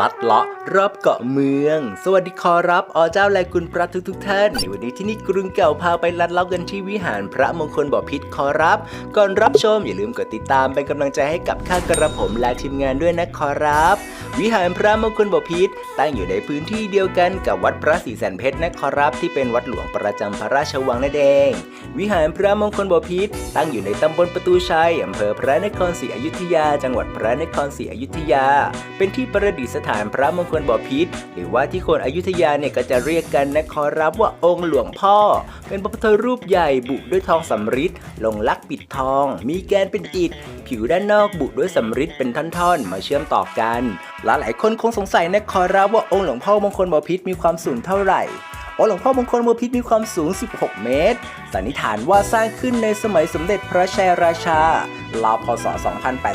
ลัดเลาะรอบเกาะเมือง สวัสดีขอรับอเจ้าและคุณพระทุกทุกท่าน ในวันนี้ที่นี่กรุงเก่าพาไปลัดเลาะกันที่วิหารพระมงคลบ่อพิษขอรับ ก่อนรับชมอย่าลืมกดติดตามเป็นกำลังใจให้กับข้ากระผมและทีมงานด้วยนะขอรับ วิหารพระมงคลบ่อพิษตั้งอยู่ในพื้นที่เดียวกันกับวัดพระศรีแสนเพชรนะขอรับที่เป็นวัดหลวงประจำพระราชวังนั่นเอง วิหารพระมงคลบ่อพิษตั้งอยู่ในตำบลประตูชัยอำเภอพระนครศรีอยุธยา จังหวัดพระนครศรีอยุธยา เป็นที่ประดิษฐานพระมงคลบ่อพิษหรือว่าที่คนอยุธยาเนี่ยก็จะเรียกกันนะขอรับว่าองค์หลวงพ่อ เป็นพระพุทธรูปใหญ่บุด้วยทองสำริดลงลักปิดทอง มีแกนเป็นอิฐผิวด้านนอกบุด้วยสำริดเป็นท่อนๆ มาเชื่อมต่อกันหลายหลายคนคงสงสัยนะขอรับว่าองค์หลวงพ่อมงคลบพิษมีความสูงเท่าไหร่องค์หลวงพ่อมงคลบพิษมีความสูง 16 เมตร สันนิษฐานว่าสร้างขึ้นในสมัยสมเด็จพระชัยราชา ราวพศ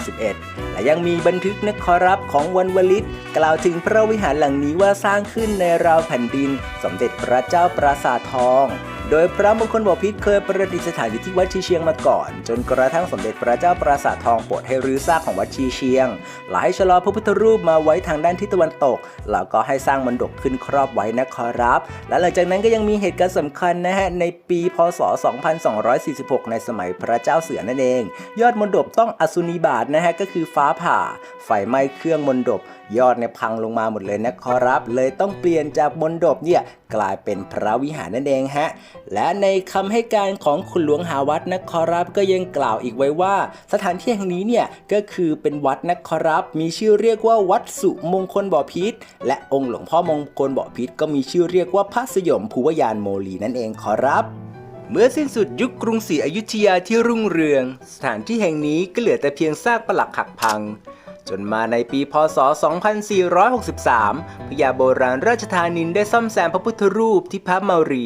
2081 และยังมีบันทึกนะขอรับของวันวลิต กล่าวถึงพระวิหารหลังนี้ว่าสร้างขึ้นในราวแผ่นดิน สมเด็จพระเจ้าปราสาททอง โดยพระมงคลบพิษเคยประดิษฐานอยู่ที่วัดชีเชียงมาก่อน จนกระทั่งสมเด็จพระเจ้าปราสาททองโปรดให้รื้อซากของวัดชีเชียงหลายชะลอพระพุทธรูปมาไว้ทางด้านทิศตะวันตก แล้วก็ให้สร้างมณฑปขึ้นครอบไว้นะขอรับ และหลังจากนั้นก็ยังมีเหตุการณ์สำคัญนะฮะในปีพศ 2246 ในสมัยพระเจ้าเสือนั่นเอง ยอดมณฑปต้องอสุนีบาตนะฮะก็คือฟ้าผ่า ไฟไหม้เครื่องมณฑปยอดเนี่ยพังลงมาหมดเลยนะขอรับ เลยต้องเปลี่ยนจากมณฑปเนี่ยกลายเป็นพระวิหารนั่นเองฮะ และในคำให้การของคุณหลวงหาวัดนะขอรับ ก็ยังกล่าวอีกไว้ว่า สถานที่แห่งนี้เนี่ยก็คือเป็นวัดนะขอรับ มีชื่อเรียกว่าวัดสุมงคลบ่อพิษและองค์หลวงพ่อมงคลบ่อพิษก็มีชื่อเรียกว่าพระสยมภูวยานโมลีนั่นเองขอรับเมื่อสิ้นสุดยุคกรุงศรีอยุธยาที่รุ่งเรือง สถานที่แห่งนี้ก็เหลือแต่เพียงซากปลักหักพัง จนมาในปีพศ 2463 พญาโบราณราชธานินได้ซ่อมแซมพระพุทธรูปที่พระเมารี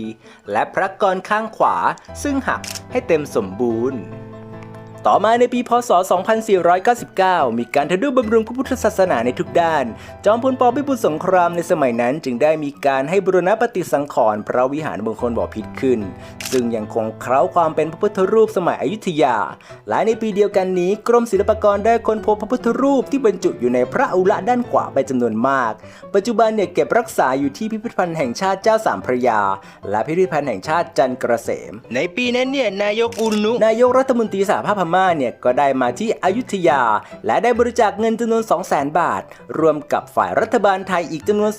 และพระกรข้างขวาซึ่งหักให้เต็มสมบูรณ์ ต่อมาในปีพศ 2499 มีการทำนุบำรุงพระพุทธศาสนาในทุกด้าน จอมพลปพิบูลสงครามในสมัยนั้นจึงได้มีการให้บูรณปฏิสังขรณ์พระวิหารมงคลบ่อพิษขึ้น ซึ่งยังคงเคล้าความเป็นพระพุทธรูปสมัยอยุธยา และในปีเดียวกันนี้กรมศิลปากรได้ค้นพบพระพุทธรูปที่บรรจุอยู่ในพระอุระด้านขวาไปจำนวนมาก ปัจจุบันเนี่ยเก็บรักษาอยู่ที่พิพิธภัณฑ์แห่งชาติเจ้าสามพระยา และพิพิธภัณฑ์แห่งชาติจันทร์เกษมในปีนั้นเนี่ยนายกอุลนุนายกรัฐมนตรีสหภาพพม่าเนี่ยก็ได้มาที่อยุธยา และได้บริจาคเงินจำนวน 200,000 บาท รวมกับฝ่ายรัฐบาลไทยอีกจำนวน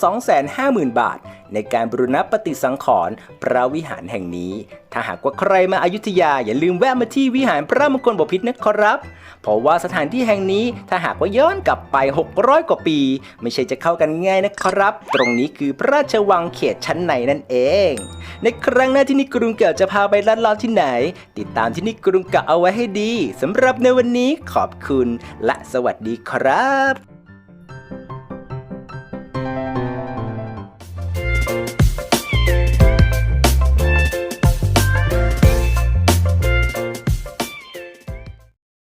250,000 บาท ในการบรุณปฏิสังขรณ์พระวิหารแห่งนี้ ถ้าหากว่าใครมาอายุทยาอย่าลืมแวะมาที่วิหารพระมงคลบพิตรนะครับ เพราะว่าสถานที่แห่งนี้ถ้าหากว่าย้อนกลับไป 600 กว่าปี ไม่ใช่จะเข้ากันง่ายนะครับ ตรงนี้คือพระราชวังเขตชั้นในนั่นเอง ในครั้งหน้าที่นิกรุงเก่าจะพาไปลัดลาะที่ไหน ติดตามที่นิกรุงเก่าเอาไว้ให้ดีสำหรับในวันนี้ขอบคุณและสวัสดีครับ